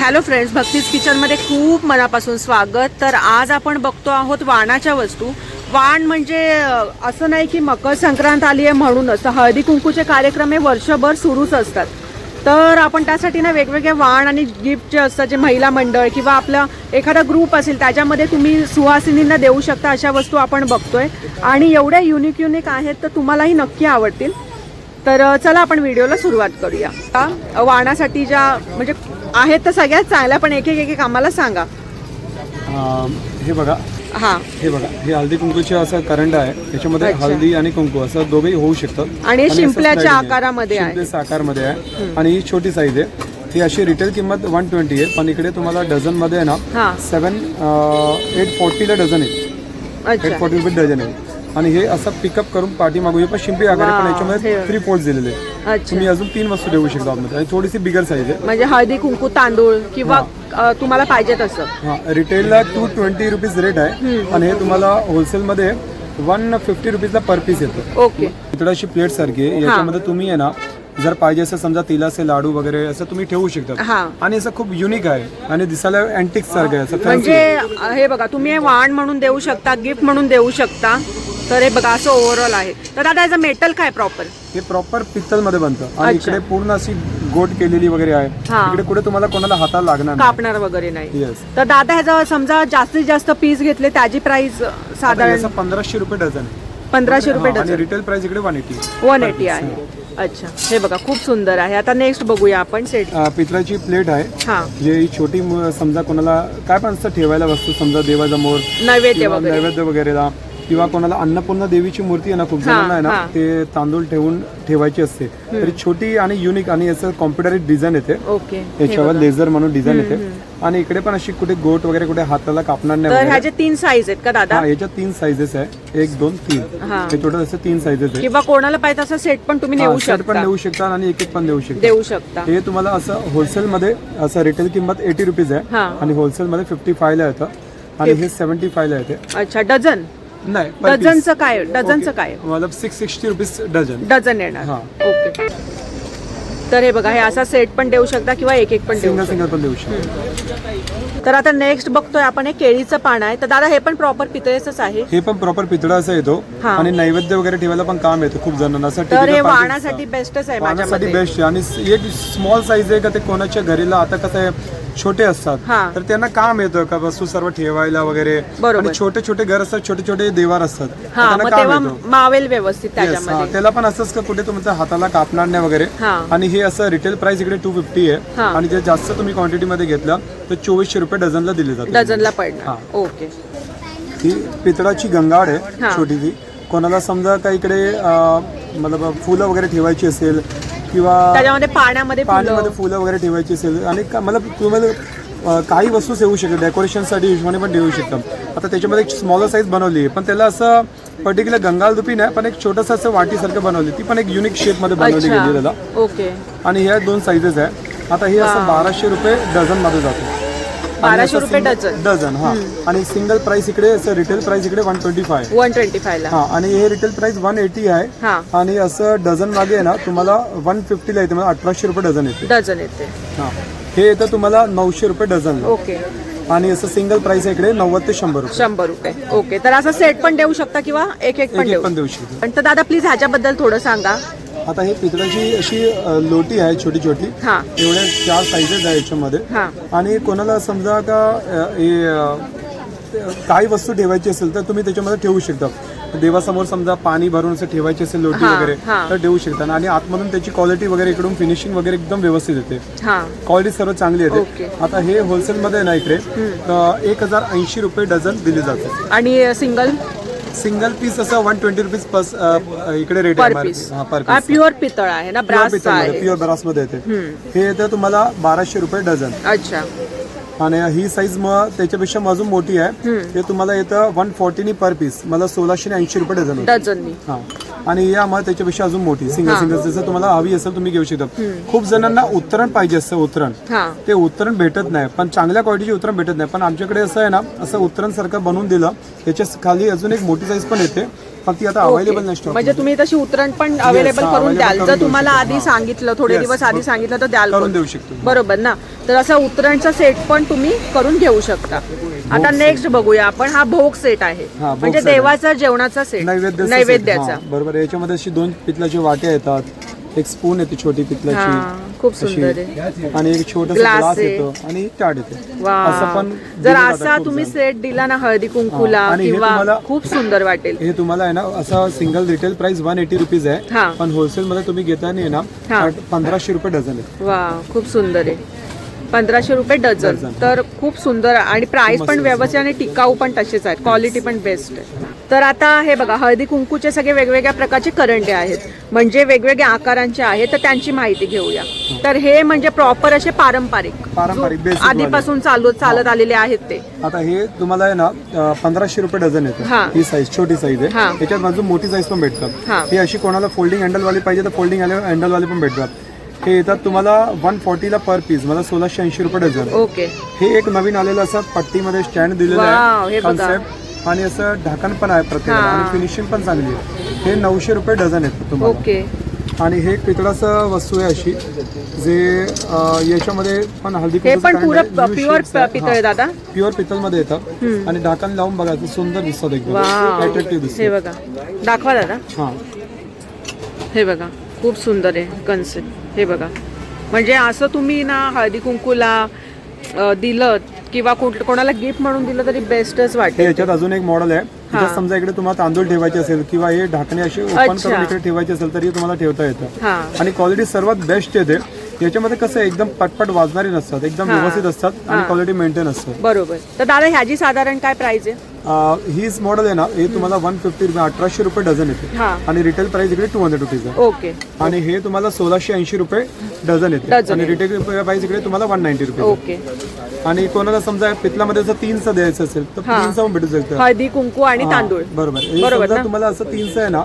Hello friends भक्तीज किचनमध्ये खूप मनापासून स्वागत. तर आज आपण बघतो आहोत वाणाच्या वस्तू. वाण म्हणजे असं नाही की मकर संक्रांत आली आहे म्हणूनच. हळदी कुंकूचे कार्यक्रम हे वर्षभर सुरूच असतात. तर आपण त्यासाठी ना वेगवेगळे वाण आणि गिफ्ट जे असतात जे महिला मंडळ किंवा आपलं एखादा ग्रुप असेल त्याच्यामध्ये तुम्ही सुहासिनींना देऊ शकता अशा वस्तू आपण बघतोय. आणि एवढ्या युनिक युनिक आहेत तर तुम्हालाही नक्की आवडतील. तर चला आपण व्हिडिओला सुरुवात करूया. वाणासाठी ज्या म्हणजे आहेत तर सगळ्यात चांगल्या पण एक एक एक आम्हाला सांगा हे बघा. हा. हे बघा. हे हळदी कुंकूचे असं करंट आहे. त्याच्यामध्ये. हळदी आणि कुंकू असं दोघेही होऊ शकतात आणि शिंपल्याच्या. आकारामध्ये आहे. आकारामध्ये आहे. आणि ही छोटी साईज आहे. ही अशी रिटेल किंमत वन ट्वेंटी आहे. पण इकडे तुम्हाला डझनमध्ये ना सेवन एट फोर्टीला डझन आहे. एट फोर्टी रुपये डझन आहे. आणि हे असं पिकअप करून पाठी मागू पण शिंपी आकार पण याच्यामध्ये थ्री पोल्स दिलेले तुम्ही अजून तीन वस्तू ठेवू शकता आणि थोडीशी बिगर साईज आहे. म्हणजे हळदी कुंकू तांदूळ किंवा तुम्हाला पाहिजे तसं. हा रिटेलला टू ट्वेंटी रुपीज रेट आहे. आणि हे तुम्हाला होलसेलमध्ये वन फिफ्टी रुपीजला पर पीस येतं. ओके अशी प्लेट सारखी आहे. याच्यामध्ये तुम्ही आहे ना जर पाहिजे असं समजा तिलाचे लाडू वगैरे असं तुम्ही ठेवू शकता. आणि असं खूप युनिक आहे. आणि दिसायला अँटिक सारखं आहे असं म्हणजे हे बघा तुम्ही वाण म्हणून देऊ शकता गिफ्ट म्हणून देऊ शकता. तर हे बघा असं ओव्हरऑल आहे. तर दादा याचं मेटल काय प्रॉपर हे प्रॉपर पित्तलमध्ये बनतं. आणि अच्छा. इकडे पूर्ण अशी गोट केलेली वगैरे आहे. हा. इकडे कुठे तुम्हाला कोणाला हाताला लागणार नाही. कापणार वगैरे नाही. तर दादा ह्याचा समजा जास्तीत जास्त पीस घेतले त्याची प्राइस साधारण पंधराशे रुपये डझन आहे. पंधराशे रुपये हा, आणि डझन रिटेल प्राइस इकडे वन एटी वन एटी आहे. अच्छा. हे बघा खूप सुंदर आहे. आता नेक्स्ट बघूया आपण सेट पितळाची प्लेट आहे. हा. जे ही छोटी मु- समजा कोणाला काय पण असतं ठेवायला वस्तू समजा देवासमोर नैवेद्य किंवा वगैरे. नैवेद्य वगैरेला. किंवा कोणाला अन्नपूर्णा देवीची मूर्ती आहे ना खूप जणांना आहे. ना ते तांदूळ ठेवून ठेवायची असते. तरी छोटी आणि युनिक आणि याचं कॉम्प्युटरी डिझाईन येते. ओके. याच्यावर लेझर म्हणून डिझाईन येते. आणि इकडे पण अशी कुठे गोट वगैरे कुठे हाताला कापणार नाही. ह्याचे तीन साईज आहेत का दादा? हा याच्यात तीन साईजेस आहे. एक दोन तीन. हा. टोटल असे तीन साईजेस आहे किंवा कोणाला पाहिजे असं सेट पण तुम्ही नेऊ set पण शकता. देऊ शकता आणि एक एक पण देऊ शकता. देऊ शकता. हे तुम्हाला असं होलसेल मध्ये असं रिटेल किंमत एटी रुपीज आहे. आणि होलसेल मध्ये फिफ्टी फायला येतं. आणि हे सेव्हन्टी फायला येते. अच्छा डझन? नाही per piece. डझनचं काय डझनचं काय मतलब six sixty rupees dozen. Dozen येणार. हा. ओके तर हे बघा हे असा सेट पण देऊ शकता किंवा एक एक पण देऊ सिंगल शकता? सिंगल पण देऊ शकतो. तर आता नेक्स्ट बघतोय आपण हे केळीचं पान आहे. तर दादा हे पण प्रॉपर पितळेच आहे. हे पण प्रॉपर पितळा असं येतो. हा. आणि नैवेद्य वगैरे ठेवायला पण काम येतं खूप जणांना. असं तर हे typical parties वाणासाठी असतं. बेस्टच आहे माझ्या वाणासाठी मते बेस्ट आहे. आणि एक स्मॉल साईज आहे का ते कोणाच्या घरीला? आता कसं आहे छोटे असतात. हा. तर त्यांना काम येतं का वस्तू सर्व ठेवायला वगैरे? बरोबर. आणि छोटे छोटे घर असतात छोटे छोटे देवार असतात. तर हा त्यांना मग काम तेव्हा येतं. मावेल व्यवस्थित Yes, हा, त्याच्यामध्ये त्याला पण असंच का कुठे तुमच्या हाताला कापणार नाही वगैरे? हा. आणि हे असं रिटेल प्राइस इकडे टू फिफ्टी आहे. हा. आणि जे जास्त तुम्ही क्वांटिटी मध्ये घेतलं तर चोवीसशे रुपये डझनला दिले जाते डझनला हा. पडणार ओके. ही पितळाची गंगाड आहे हा. छोटीशी. कोणाला समजा का इकडे अं, मतलब फुलं वगैरे ठेवायची असेल किंवा त्याच्यामध्ये पाण्यामध्ये पाण्यामध्ये फुलं फुलं वगैरे ठेवायची असेल आणि का- मला तुम्हाला अं, काही वस्तू ठेवू शकता. डेकोरेशनसाठी हिशोबाने पण ठेवू शकता. आता त्याच्यामध्ये एक स्मॉलर साईज बनवली आहे. पण त्याला असं पर्टिक्युलर गंगाल दुपी नाही पण एक छोटंसं असं वाटीसारखं बनवली. ती पण एक युनिक शेपमध्ये बनवली गेली त्याला. अच्छा ओके आणि ह्या दोन साईजेस आहे. आता हे असं बाराशे रुपये डझनमध्ये जाते. बाराशे रुपये डझन. डझन हा. आणि सिंगल प्राइस इकडे असं रिटेल प्राइस इकडे one twenty five one twenty फायला हा आणि हे रिटेल प्राइस वन एटी आहे. हा. आणि असं डझन मागे आहे ना तुम्हाला वन फिफ्टीला येते म्हणजे अठराशे रुपये डझन येते. डझन येते. हा. हे येतं तुम्हाला नऊशे रुपये डझन ओके. आणि असं सिंगल प्राइस आहे इकडे नव्वद ते शंभर रुपये. शंभर रुपये. ओके. तर असं सेट पण देऊ शकता किंवा एक एक पण एक एक देऊ पण देऊ शकतो. पण तर दादा प्लीज ह्याच्याबद्दल थोडं सांगा. आता हे पितळाची अशी अ, लोटी आहे छोटी छोटी. हा. एवढ्या चार साईजेस आहे याच्यामध्ये. हा. आणि कोणाला समजा का अ, हे अ, काही वस्तू ठेवायची असेल तर तुम्ही त्याच्यामध्ये ठेवू शकता. देवासमोर समजा पाणी भरून असं ठेवायची असेल लोटी हा, वगैरे हा. तर ठेवू शकता. आणि आतमधून त्याची क्वालिटी वगैरे इकडून फिनिशिंग वगैरे एकदम व्यवस्थित येते. हा. क्वालिटी सर्व चांगली. येते. आता हे होलसेलमध्ये ना इकडे एक हजार ऐंशी रुपये डझन दिली जाते आणि सिंगल सिंगल पीस असं वन ट्वेंटी रुपीज प्लस इकडे रेट पर आहे पीस हा पर हा पीस प्युअर पितळ आहे ना ब्रास आहे. प्युअर ब्रासमध्ये येते. हम्म. हे येतं तुम्हाला बाराशे रुपये डझन. अच्छा. आणि ही साईज मग त्याच्यापेक्षा अजून मोठी आहे. ते तुम्हाला येतं वन फोर्टीनी पर पीस मला सोळाशे ऐंशी रुपये डझन होतं. डझननी. हा. आणि या मग त्याच्यापेक्षा अजून मोठी सिंगल. सिंगल जसं तुम्हाला हवी असेल तुम्ही घेऊ शकता. खूप जणांना उतरण पाहिजे असतं उतरण. हा. ते उतरण भेटत नाही. पण चांगल्या क्वालिटीचे उतरण भेटत नाही. पण आमच्याकडे असं आहे ना असं उतरण सारखं बनवून दिलं त्याच्याखाली अजून एक मोठी साईज पण येते. पण ती आता. अवेलेबल नाही म्हणजे तुम्ही तशी उतरण पण अवेलेबल हा, करून available द्याल करून जर देऊ तुम्हाला शकतो. आधी हा. सांगितलं थोडे Yes, दिवस आधी सांगितलं तर द्याल करून पण. देऊ शकतो. बरोबर ना तर असं उतरणचा सेट पण तुम्ही करून घेऊ शकता आता नेक्स्ट बघूया आपण हा भोग सेट आहे हा, भोग म्हणजे set आहे. देवाचा जेवणाचा सेट नैवेद्याचं. हा, बरोबर याच्यामध्ये अशी दोन पितलाची वाट्या येतात एक स्पून येते छोटी हा पितलाची खूप. सुंदर आहे आणि एक छोटासा ग्लास आहे. येतो आणि चाट येते वा असं पण जर दिलं जातं असा खूप तुम्ही जण. सेट दिला ना हळदी कुंकूला हा, आणि हे किंवा तुम्हाला- खूप सुंदर वाटेल हे तुम्हाला आहे ना असं single retail price one eighty rupees हा. आहे पण होलसेल मध्ये तुम्ही घेताना आहे हा. ना पंधराशे रुपये डझन आहे वा खूप सुंदर आहे पंधराशे रुपये डझन. डझन. तर खूप सुंदर आणि प्राइस पण व्यवस्थित आणि टिकाऊ पण तसेच आहेत. क्वालिटी पण बेस्ट आहे. तर आता हे बघा हळदी कुंकूचे सगळे वेगवेगळ्या प्रकारचे करंडे आहेत. म्हणजे वेगवेगळ्या आकारांचे आहेत. तर त्यांची माहिती घेऊया. तर हे म्हणजे प्रॉपर असे पारंपरिक. पारंपरिक, जो basic वाले. आधीपासून चालू चालत आलेले आहेत ते. आता हे तुम्हाला आहे ना पंधराशे रुपये डझन हा. येतं. ही. साईज छोटी साईज हा. आहे त्याच्यात बाजू मोठी साईज पण हा. भेटतात. ही. अशी कोणाला फोल्डिंग हँडल वाली पाहिजे तर फोल्डिंग हँडल वाले पण भेटतात. हे येतात तुम्हाला वन फोर्टीला पर पीस मला सोळाशे ऐंशी रुपये डझन. ओके. हे एक नवीन आलेलं असं पट्टीमध्ये स्टँड दिलेलं वाव, हे आहे बघा. कन्सेप्ट आणि असं ढाकण पण आहे प्रत्येकाला. हा. आणि फिनिशिंग पण चांगली आहे. हे नऊशे रुपये डझन येतं तुम्हाला. ओके. आणि हे एक पितळाचं वस्तू आहे अशी जे अं, याच्यामध्ये पण हल्दी हे पण पुरं प्युअर पितळ आहे दादा? प्युअर पितलमध्ये येतात आणि ढाकण लावून बघा ते सुंदर दिसतात एकदम. अट्रॅक्टिव्ह हे बघा. दाखवा दादा. हा. हे बघा. खूप सुंदर आहे कन्सेप्ट हे बघा. म्हणजे असं तुम्ही ना हळदी कुंकूला दिलं किंवा कोणाला गिफ्ट म्हणून दिलं तरी बेस्टच वाटेल. याच्यात अजून एक मॉडेल आहे. समजा इकडे तुम्हाला तांदूळ ठेवायचे असेल किंवा हे ढाकणे असे ओपन. करून इकडे ठेवायचे असेल तरी तुम्हाला ठेवता येतं. हा. आणि क्वालिटी सर्वात बेस्ट येते. याच्यामध्ये कसं एकदम पटपट वाजणारी नसतात एकदम. व्यवस्थित असतात आणि. क्वालिटी मेंटेन असतात. बरोबर. तर दादा ह्याची साधारण काय प्राइस आहे? हीच मॉडेल आहे ना हे तुम्हाला वन फिफ्टी रुपये अठराशे रुपये डझन येते. हा. आणि रिटेल प्राइस इकडे टू हंड्रेड रुपीज आहे. ओके. आणि हे तुम्हाला सोळाशे ऐंशी रुपये डझन येते. आणि. रिटेल प्राइस इकडे तुम्हाला वन नाईन्टी रुपये ओके. आणि कोणाला समजा पितलामध्ये जर तीनचं द्यायचं असेल तर हा. तीनचं पण भेटू शकतं. हळदी कुंकू आणि तांदूळ. बरोबर. हे बरोबर समजा ना? तुम्हाला असं तीनचं आहे ना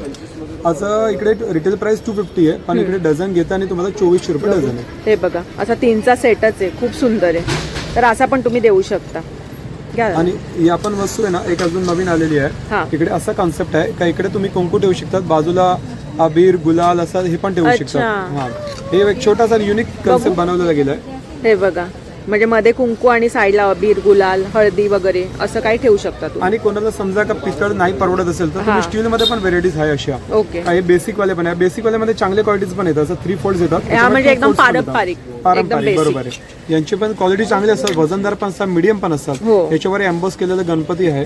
असं इकडे रिटेल प्राइस टू फिफ्टी आहे पण इकडे डझन घेता आणि तुम्हाला चोवीसशे रुपये डझन आहे. हे बघा असा तीनचा सेटच आहे खूप सुंदर आहे. तर असा पण तुम्ही देऊ शकता. घ्या दादा. आणि या पण वस्तू आहे ना एक अजून नवीन आलेली हा. आहे इकडे असा कॉन्सेप्ट आहे का इकडे तुम्ही कुंकू ठेवू शकतात बाजूला अबीर गुलाल असं हे पण ठेवू अच्छा. शकतात हा हे एक छोटासा युनिक कन्सेप्ट बनवलेला गेलाय हे बघा म्हणजे मध्ये कुंकू आणि साईडला अबीर गुलाल हळदी वगैरे असं काही ठेवू शकता तुम्ही. आणि कोणाला समजा का पितळ नाही परवडत असेल तर. तुम्ही स्टील मध्ये पण व्हेरायटीज आहे अशा. ओके. काही बेसिक वाले पण आहे. बेसिक वाल्यामध्ये चांगले क्वालिटीज पण येतात. असं थ्री फोल्ड येतात. हा, म्हणजे एकदम. पारंपरिक, पारंपरिक. बरोबर आहे. यांची पण क्वालिटी चांगली असतात. वजनदार पण असतात. मीडियम पण असतात. हो. याच्यावर एम्बोस केलेलं गणपती आहे.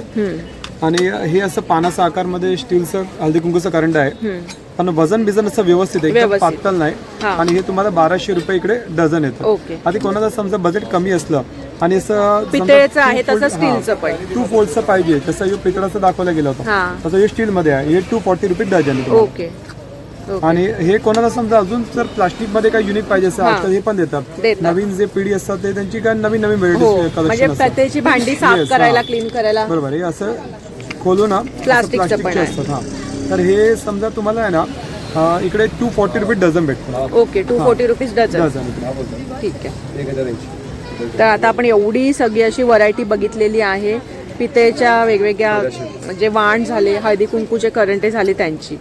आणि हे असं पानाचा आकारमध्ये स्टीलचं हळदी कुंकूचं करंट आहे. पण वजन बिजन असं व्यवस्थित आहे, एकदम व्यवस्थित. पातळ नाही. हा. आणि हे तुम्हाला बाराशे रुपये इकडे डझन येतं. ओके. आधी कोणाला समजा बजेट कमी असलं आणि असं पितळेचं आहे तसं स्टीलचं पण. टू फोल्डचं पाहिजे तसं हे पितळाचं दाखवलं गेलं होतं. हा. तसं हे स्टील मध्ये आहे. हे टू फॉर्टी रुपीज डझन आहे तुम्हाला. ओके. ओके. आणि हे कोणाला समजा अजून जर प्लास्टिकमध्ये काही युनिक पाहिजे असेल हा. तर हे पण देतात. देतात. नवीन जे पिढी असतात ते त्यांची काय नवीन नवीन हो. म्हणजे कलेक्शन असतात. त्याची भांडी साफ करायला. क्लीन करायला. बरोबर हे असं खोलू ना असं पण आहे. असतात हा. तर हे समजा तुम्हाला आहे ना इकडे टू फॉर्टी रुपीज डझन भेटतात okay two forty rupees dozen. Dozen. ठीक आहे. तर आता आपण एवढी सगळी अशी व्हरायटी बघितलेली आहे. पितेच्या वेगवेगळ्या म्हणजे वाण झाले हळदी कुंकूचे करंटे झाले त्यांची.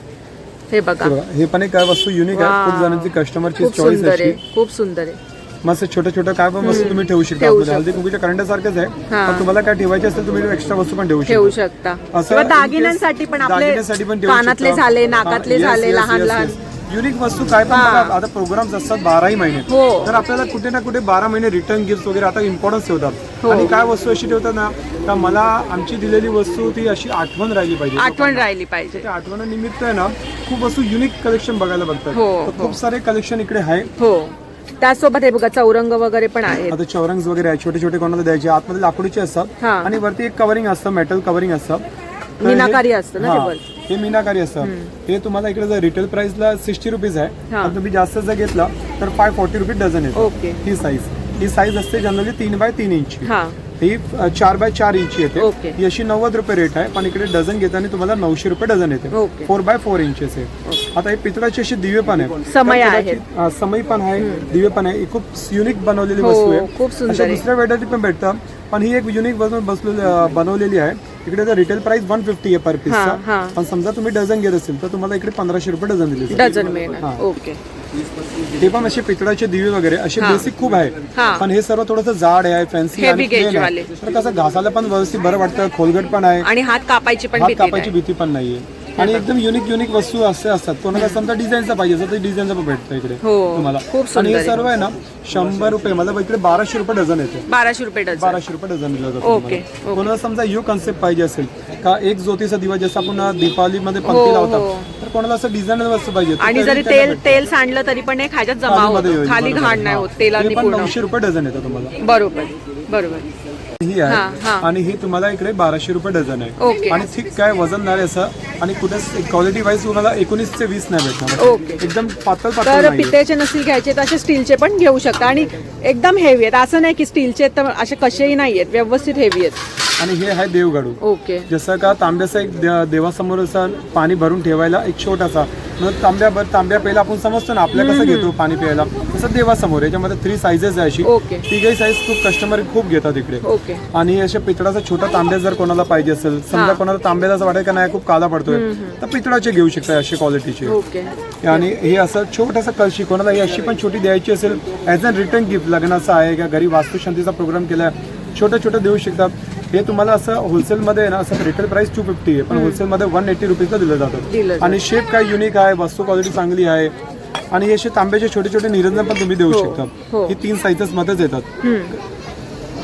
हे बघा. हे पण एक काय वस्तू युनिक आहे. खूप. जणांची कस्टमरची खूप चॉईस सुंदर अशी. आहे. खूप सुंदर आहे. मस्त छोट्या छोट्या काय पण वस्तू तुम्ही ठेवू शकता ठेवू आतमध्ये. हळदी कुंकूच्या करंड्यासारखंच आहे हा. पण तुम्हाला काय ठेवायचे असेल तुम्ही एक्स्ट्रा वस्तू पण ठेवू ठेवू शकता शकता असं किंवा in case दागिन्यांसाठी पण आपले दागिन्यासाठी पण ठेवू कानातले शकता. झाले हा, नाकातले yes, झाले yes, लहान yes, लहान yes. युनिक वस्तू काय पण हा. बघा, आता प्रोग्राम्स असतात बाराही महिने हो. तर आपल्याला कुठे ना कुठे बारा महिने रिटर्न गिफ्ट वगैरे आता इम्पॉर्टन्स ठेवतात हो. आणि काय वस्तू अशी ठेवतात ना का मला आमची दिलेली वस्तू ती अशी आठवण राहिली पाहिजे आठवण राहिली पाहिजे त्या आठवणानिमित्त आहे ना खूप वस्तू युनिक कलेक्शन बघायला बघतात हो, तर. खूप सारे कलेक्शन इकडे आहे हो त्याचसोबत हे बघा चौरंग वगैरे पण आहेत. आता चौरंग्स वगैरे आहे छोटे छोटे कोणाला द्यायचे आतमध्ये लाकडीचे असतात. हा. आणि वरती एक कव्हरिंग असतं मेटल कव्हरिंग असतं. तर हे- मीनाकारी असतं ना ते हा. हे मीनाकारी असतं. हे तुम्हाला इकडे जर रिटेल प्राइसला सिक्स्टी रुपीज आहे हा. तुम्ही जास्त जर घेतला तर फाय फोर्टी रुपीज डझन येतो. ओके ही साईज ही साईज असते जनरली तीन बाय तीन इंची हा. ही चार बाय चार इंची येते. ही अशी नव्वद रुपये रेट आहे पण इकडे डझन घेताना तुम्हाला नऊशे रुपये डझन येते. फोर बाय फोर इंचेस आहे. आता हे पितळाचे असे दिवे पण आहे तर समय पण आहे दिवे पण आहे. ही खूप युनिक बनवलेली हो, वस्तू आहे. खूप अशा. दुसऱ्या व्हेरायटी पण भेटतात पण ही एक युनिक बनवलेली आहे. इकडे रिटेल प्राइस वन फिफ्टी आहे पर. पीसचा पण समजा तुम्ही डझन घेत असेल तर तुम्हाला इकडे पंधराशे रुपये डझन दिले. डझन. ओके. हे पण असे पितळाचे दिवे वगैरे असे. बेसिक खूप. आहे पण हे सर्व थोडंसं जाड आहे फॅन्सी Heavy gauge वाले. तर कसं घासायला पण व्यवस्थित बरं वाटतं खोलगट पण आहे आणि हात कापायची पण हात भीती कापायची. भीती पण नाहीये आणि एकदम युनिक युनिक वस्तू असे असतात कोणाला समजा डिझाईनचा पाहिजे असेल तर डिझाईनचा पण भेटतं इकडे हो, तुम्हाला खूप सुंदर आणि हे आहे. सर्व आहे ना शंभर रुपये मला इकडे बाराशे रुपये डझन येते बाराशे रुपये डझन बाराशे रुपये डझन दिलं जातं ओके, तुम्हाला. कोणाला समजा यू कन्सेप्ट पाहिजे असेल का एक ज्योतीचा दिवा जसं आपण दीपावलीमध्ये पंक्ती हो, लावतात हो. तर कोणाला असं डिझाईन वस्तू पाहिजे तर आणि जरी त्यांना तेल. तेल सांडलं तरी पण एक ह्याच्यात जमा होतं खाली बरोबर. घाण नाही हा. होत तेलाने हे पण पूर्ण नऊशे रुपये डझन येतं तुम्हाला बरोबर बरोबर ही. आहे आणि हे तुम्हाला इकडे बाराशे रुपये डझन ओके. आहे आणि थिक काय वजनदार आहे असं. आणि कुठे क्वालिटी वाईज तुम्हाला एकोणीस ते वीस नाही भेटणार. एकदम पातळ पातळ तर नाही पितळेचे नसतील घ्यायचे तर असे स्टीलचे पण घेऊ शकता. आणि एकदम हेवी आहेत. असं नाही की स्टीलचे तर असे कसेही नाही आहेत. व्यवस्थित हेवी आहेत. आणि हे आहे देवगडू. ओके. जसं का तांब्याचा एक दे- देवासमोर असं पाणी भरून ठेवायला एक छोटासा मग तांब्या भर तांब्या पहिला आपण समजतो ना आपल्या कसं घेतो पाणी प्यायला? तसं देवासमोर याच्यामध्ये थ्री साईजेस आहे अशी. ओके. तिघही साईज खूप कस्टमर खूप घेतात इकडे. ओके. आणि अशा पितळाचा छोटा तांब्या जर कोणाला पाहिजे असेल समजा कोणाला तांब्याला असं वाटेल का नाही खूप काला पडतोय तर पितळाचे घेऊ शकता अशी क्वालिटीचे आणि हे असं छोटंसं कळशी कोणाला ही अशी पण छोटी द्यायची असेल ॲज अ रिटर्न गिफ्ट लग्नाचं आहे का घरी वास्तुशांतीचा प्रोग्राम केला छोटं छोटं देऊ शकतात. हे तुम्हाला असं होलसेलमध्ये ना असं रिटेल प्राइस टू फिफ्टी आहे पण होलसेलमध्ये वन एटी रुपीजला दिलं जातं. आणि शेप काय युनिक आहे वस्तू क्वालिटी चांगली आहे आणि हे असे तांब्याचे छोटे छोटे निरंजन पण तुम्ही देऊ हो, शकता. हो. ही तीन साईजेस मध्येच येतात.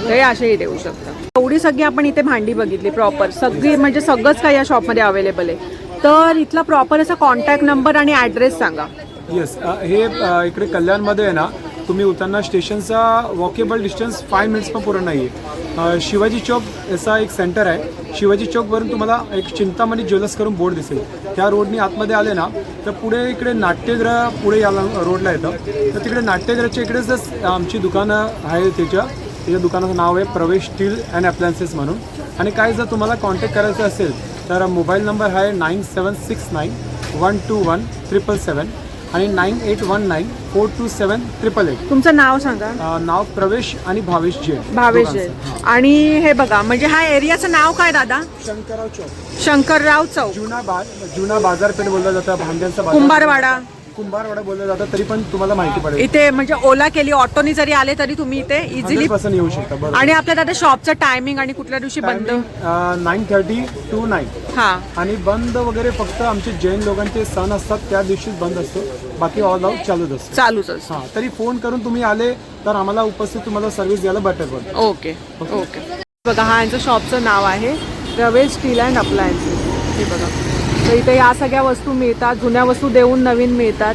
हे असेही देऊ शकता एवढी सगळी आपण इथे भांडी बघितली प्रॉपर सगळी म्हणजे सगळंच काही या शॉपमध्ये अवेलेबल आहे. तर इथला प्रॉपर असा कॉन्टॅक्ट नंबर आणि ॲड्रेस सांगा. येस हे इकडे कल्याणमध्ये आहे ना तुम्ही उतरणार स्टेशनचा वॉकेबल डिस्टन्स फाय मिनिट्स पण पूर्ण नाही आहे शिवाजी चौक याचा एक सेंटर आहे. शिवाजी चौकवरून तुम्हाला एक चिंतामणी ज्वेलर्स करून बोर्ड दिसेल. त्या रोडनी आतमध्ये आले ना तर पुढे इकडे नाट्यगृह पुढे याला रोडला येतं. तर तिकडे नाट्यगृहाच्या इकडेच आमची दुकानं आहे त्याच्या त्याच्या दुकानाचं नाव आहे प्रवेश स्टील अँड अप्लायन्सेस म्हणून. आणि काय जर तुम्हाला कॉन्टॅक्ट करायचं असेल तर मोबाईल नंबर आहे nine seven six nine one two one triple seven आणि nine eight one nine four two seven triple eight. तुमचं नाव सांगा. नाव प्रवेश आणि भावेश जे. भावेश आहे. आणि हे बघा म्हणजे हा एरियाचं नाव काय दादा? शंकरराव चौक. शंकरराव चौक. जुना बा जुना बाजारपेठ बोललं जातं भांड्यांचा बाजार. कुंभारवाडा. कुंभारवाडा बोललं जातं तरी पण तुम्हाला माहिती पडेल. इथे म्हणजे ओला केली ऑटोनी जरी आले तरी तुम्ही इथे इझिली हंड्रेड पर्सेंट येऊ शकता बरोबर. आणि आपल्या दादा शॉपचं टायमिंग आणि कुठल्या दिवशी बंद? नाईन थर्टी टू नाईन हा. आणि बंद वगैरे फक्त आमचे जैन लोकांचे सण असतात त्या दिवशीच बंद असतो. बाकी ऑल आउट चालूच असतो. चालूच असतं. हां तरी फोन करून तुम्ही आले तर आम्हाला उपस्थित तुम्हाला सर्व्हिस द्यायला बेटर पडेल. ओके ओके बघा हा यांचं शॉपचं नाव आहे प्रवेश स्टील अँड अप्लायन्सेस. हे बघा. तर इथे या सगळ्या वस्तू मिळतात जुन्या वस्तू देऊन नवीन मिळतात.